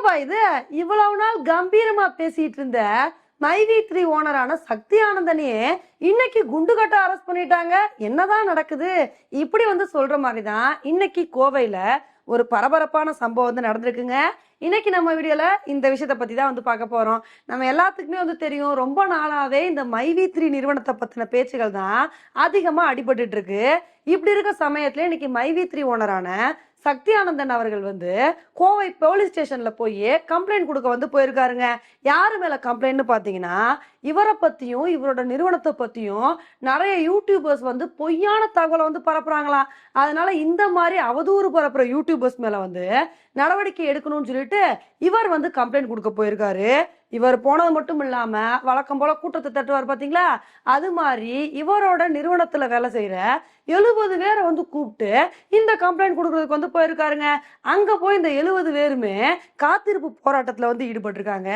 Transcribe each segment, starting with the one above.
என்னப்பா இது? இவ்வளவு நாள் கம்பீரமா பேசிட்டு இருந்த மைவி த்ரீ ஓனரான சக்தி ஆனந்தனையே இன்னைக்கு குண்டு கட்ட அரெஸ்ட் பண்ணிட்டாங்க. என்னதான் நடக்குது? இப்படி வந்து சொல்ற மாதிரி தான் இன்னைக்கு கோவையில ஒரு பரபரப்பான சம்பவம் வந்து நடந்திருக்குங்க. இன்னைக்கு நம்ம வீடியோல இந்த விஷயத்த பத்தி தான் வந்து பார்க்க போறோம். நம்ம எல்லாத்துக்குமே வந்து தெரியும் ரொம்ப நாளாவே இந்த மைவி த்ரீ நிறுவனத்தை பத்தின பேச்சுகள் தான் அதிகமா அடிபட்டுட்டு இருக்கு. இப்படி இருக்க சமயத்துல இன்னைக்கு மைவி த்ரீ ஓனரான சக்தி ஆனந்தன் அவர்கள் வந்து கோவை போலீஸ் ஸ்டேஷன்ல போய் கம்ப்ளைண்ட் கொடுக்க வந்து போயிருக்காருங்க. யாரு மேல கம்ப்ளைண்ட்னு பாத்தீங்கன்னா இவரை பத்தியும் இவரோட நிறுவனத்தை பத்தியும் நிறைய யூடியூபர்ஸ் வந்து பொய்யான தகவலை வந்து பரப்புறாங்களாம். அதனால இந்த மாதிரி அவதூறு பரப்புற யூடியூபர்ஸ் மேல வந்து நடவடிக்கை எடுக்கணும்னு சொல்லிட்டு இவர் வந்து கம்ப்ளைண்ட் கொடுக்க போயிருக்காரு. இவர் போனது மட்டும் இல்லாம வழக்கம் போல கூட்டத்தை தட்டுவார் பாத்தீங்களா? அது மாதிரி இவரோட நிறுவனத்துல வேலை செய்யற எழுபது பேரை வந்து கூப்பிட்டு இந்த கம்ப்ளைண்ட் கொடுக்கறதுக்கு வந்து போயிருக்காருங்க. அங்க போய் இந்த எழுபது பேருமே காத்திருப்பு போராட்டத்துல வந்து ஈடுபட்டிருக்காங்க.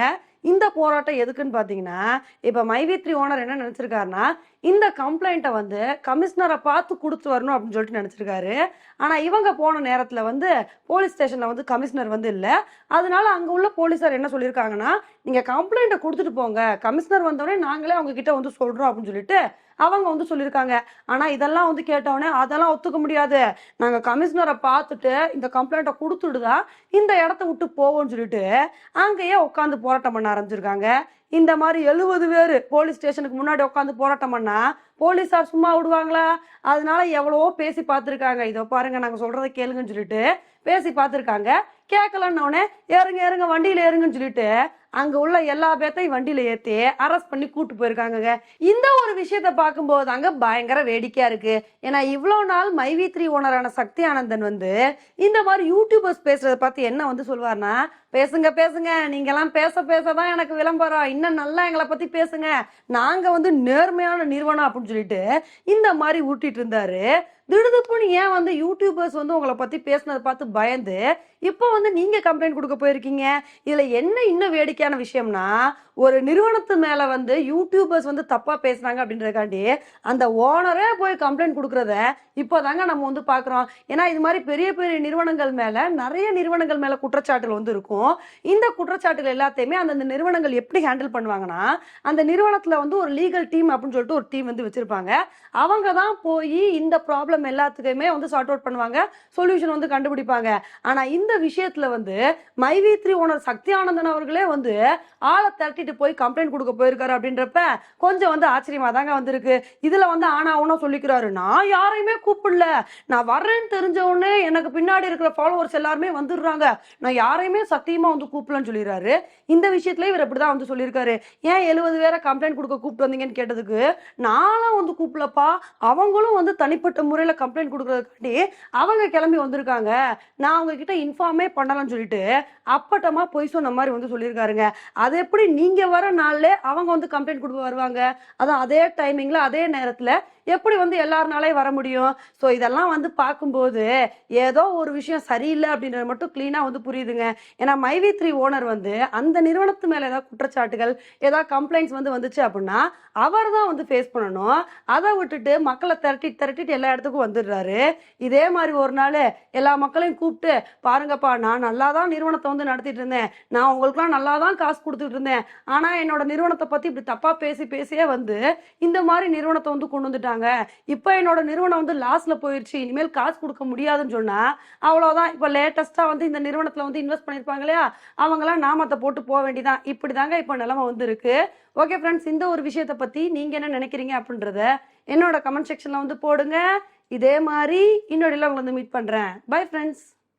இந்த போராட்டம் எதுக்குன்னு பாத்தீங்கன்னா இப்ப மைவித்ரி ஓனர் என்ன நினைச்சிருக்காருன்னா இந்த கம்ப்ளைண்ட்டை வந்து கமிஷனரை பார்த்து கொடுத்து வரணும் அப்படின்னு சொல்லிட்டு நினச்சிருக்காரு. ஆனால் இவங்க போன நேரத்தில் வந்து போலீஸ் ஸ்டேஷனில் வந்து கமிஷனர் வந்து இல்லை. அதனால அங்கே உள்ள போலீஸார் என்ன சொல்லியிருக்காங்கன்னா நீங்கள் கம்ப்ளைண்ட்டை கொடுத்துட்டு போங்க. கமிஷனர் வந்தோடனே நாங்களே அவங்க கிட்ட வந்து சொல்கிறோம் அப்படின்னு சொல்லிட்டு அவங்க வந்து சொல்லியிருக்காங்க. ஆனால் இதெல்லாம் வந்து கேட்டவொடனே அதெல்லாம் ஒத்துக்க முடியாது. நாங்கள் கமிஷனரை பார்த்துட்டு இந்த கம்ப்ளைண்ட்டை கொடுத்துட்டு இந்த இடத்த விட்டு போவோம்னு சொல்லிட்டு அங்கேயே உட்காந்து போராட்டம் பண்ண ஆரம்பிச்சிருக்காங்க. இந்த மாதிரி எழுபது பேர் போலீஸ் ஸ்டேஷனுக்கு முன்னாடி உட்காந்து போராட்டம் பண்ணா போலீஸார் சும்மா விடுவாங்களா? அதனால எவ்வளவோ பேசி பார்த்துருக்காங்க. இதோ பாருங்க நாங்கள் சொல்றதை கேளுங்கன்னு சொல்லிட்டு பேசி பார்த்துருக்காங்க. கேட்கலன்னொடனே ஏறுங்க ஏறுங்க வண்டியில ஏறுங்கன்னு சொல்லிட்டு அங்க உள்ள எல்லா பேர்த்தையும் வண்டியில ஏத்தி அரெஸ்ட் பண்ணி கூட்டு போயிருக்காங்கங்க. இந்த ஒரு விஷயத்த பார்க்கும்போது அங்க பயங்கர வேடிக்கையா இருக்கு. ஏன்னா இவ்வளவு நாள் மைவி த்ரீ ஓனரான சக்தி ஆனந்தன் வந்து இந்த மாதிரி யூடியூபர்ஸ் பேசுறத பார்த்து என்ன வந்து சொல்லுவார்னா பேசுங்க பேசுங்க. நீங்க எல்லாம் பேச பேசதான் எனக்கு விளம்பரம். இன்னும் நல்லா எங்களை பத்தி பேசுங்க. நாங்க வந்து நேர்மையான நிறுவனம் அப்படின்னு சொல்லிட்டு இந்த மாதிரி ஊட்டிட்டு இருந்தாரு. திடுதுப்புன்னு ஏன் வந்து யூடியூபர்ஸ் வந்து உங்களை பத்தி பேசுனதை பார்த்து பயந்து இப்போ வந்து நீங்க கம்ப்ளைண்ட் கொடுக்க போயிருக்கீங்க? இதுல என்ன இன்னும் வேடிக்கையான விஷயம்னா ஒரு நிறுவனத்து மேல வந்து யூடியூபர்ஸ் வந்து தப்பா பேசுறாங்க அப்படின்றதுக்காண்டி அந்த ஓனரே போய் கம்ப்ளைண்ட் கொடுக்கறத இப்போதாங்க நம்ம வந்து பாக்குறோம் ஏன்னா இது மாதிரி பெரிய பெரிய நிறுவனங்கள் மேல நிறைய நிறுவனங்கள் மேல குற்றச்சாட்டுகள் வந்து இருக்கும். இந்த குற்றச்சாட்டுகள் எல்லாத்தையுமே அந்தந்த நிறுவனங்கள் எப்படி ஹேண்டில் பண்ணுவாங்கன்னா அந்த நிறுவனத்துல வந்து ஒரு லீகல் டீம் அப்படின்னு சொல்லிட்டு ஒரு டீம் வந்து வச்சிருப்பாங்க. அவங்க தான் போய் இந்த ப்ராப்ளம் எல்லாத்துக்குமே வந்து சார்ட் அவுட் பண்ணுவாங்க சொல்யூஷன் வந்து கண்டுபிடிப்பாங்க. ஆனா இந்த விஷயத்துல வந்து மைவி த்ரீ ஓனர் சக்தி ஆனந்தன் அவர்களே வந்து ஆளை திரட்டிட்டு போய் கம்ப்ளைண்ட் கொடுக்க போயிருக்காரு அப்படின்றப்ப கொஞ்சம் வந்து ஆச்சரியமா தாங்க வந்திருக்கு. இதுல வந்து ஆனா சொல்லிக்கிறாரு நான் யாரையுமே கூப்பிடல. நான் வர்றேன்னு தெரிஞ்ச உடனே எனக்கு பின்னாடி இருக்கிற ஃபாலோவர்ஸ் எல்லாருமே வந்துடுறாங்க. நான் யாரையுமே சத்தியமா வந்து கூப்பிடலன்னு சொல்லிடுறாரு. இந்த விஷயத்துல இவர் அப்படிதான் வந்து சொல்லியிருக்காரு. ஏன் எழுபது பேரை கம்ப்ளைண்ட் கொடுக்க கூப்பிட்டு வந்தீங்கன்னு கேட்டதுக்கு நானும் வந்து கூப்பிடலப்பா. அவங்களும் வந்து தனிப்பட்ட முறை முறையில கம்ப்ளைண்ட் கொடுக்கறதுக்காண்டி அவங்க கிளம்பி வந்திருக்காங்க. நான் அவங்க கிட்ட இன்ஃபார்மே பண்ணலாம்னு சொல்லிட்டு அப்பட்டமா பொய் சொன்ன மாதிரி வந்து சொல்லியிருக்காருங்க. அது எப்படி நீங்க வர நாள்ல அவங்க வந்து கம்ப்ளைண்ட் கொடுக்க வருவாங்க? அதான் அதே டைமிங்ல அதே நேரத்துல எப்படி வந்து எல்லாருனாலையும் வர முடியும்? ஸோ இதெல்லாம் வந்து பார்க்கும்போது ஏதோ ஒரு விஷயம் சரியில்லை அப்படின்றது மட்டும் க்ளீனாக வந்து புரியுதுங்க. ஏன்னா மைவி த்ரீ ஓனர் வந்து அந்த நிறுவனத்து மேலே ஏதாவது குற்றச்சாட்டுகள் ஏதாவது கம்ப்ளைண்ட்ஸ் வந்து வந்துச்சு அப்படின்னா அவர் தான் வந்து ஃபேஸ் பண்ணணும். அதை விட்டுட்டு மக்களை திரட்டி திரட்டிட்டு எல்லா இடத்துக்கும் வந்துடுறாரு. இதே மாதிரி ஒரு நாள் எல்லா மக்களையும் கூப்பிட்டு பாருங்கப்பா நான் நல்லா தான் நிறுவனத்தை வந்து நடத்திட்டு இருந்தேன். நான் உங்களுக்குலாம் நல்லா தான் காசு கொடுத்துட்டு இருந்தேன். ஆனால் என்னோட நிறுவனத்தை பற்றி இப்படி தப்பாக பேசி பேசியே வந்து இந்த மாதிரி நிறுவனத்தை வந்து கொண்டு வந்துட்டாங்க. இப்போ என்னோட நிறுவனம் வந்து லாஸ்ல போயிருச்சு. இனிமேல் காசு கொடுக்க முடியாதுன்னு சொன்னா அவ்வளவுதான். இப்போ லேட்டஸ்டா வந்து இந்த நிறுவனத்துல வந்து இன்வெஸ்ட் பண்ணிருப்பாங்க இல்லையா? அவங்களாம் நாமத்தை போட்டு போக வேண்டியதான். இப்படிதாங்க இப்போ நிலைமை வந்து இருக்கு ஓகே ஃப்ரெண்ட்ஸ் இந்த ஒரு விஷயத்தை பத்தி நீங்க என்ன நினைக்கிறீங்க அப்படின்றத என்னோட கமெண்ட் செக்ஷன்ல வந்து போடுங்க. இதே மாதிரி இன்னொரு உங்களை வந்து மீட் பண்றேன். Bye friends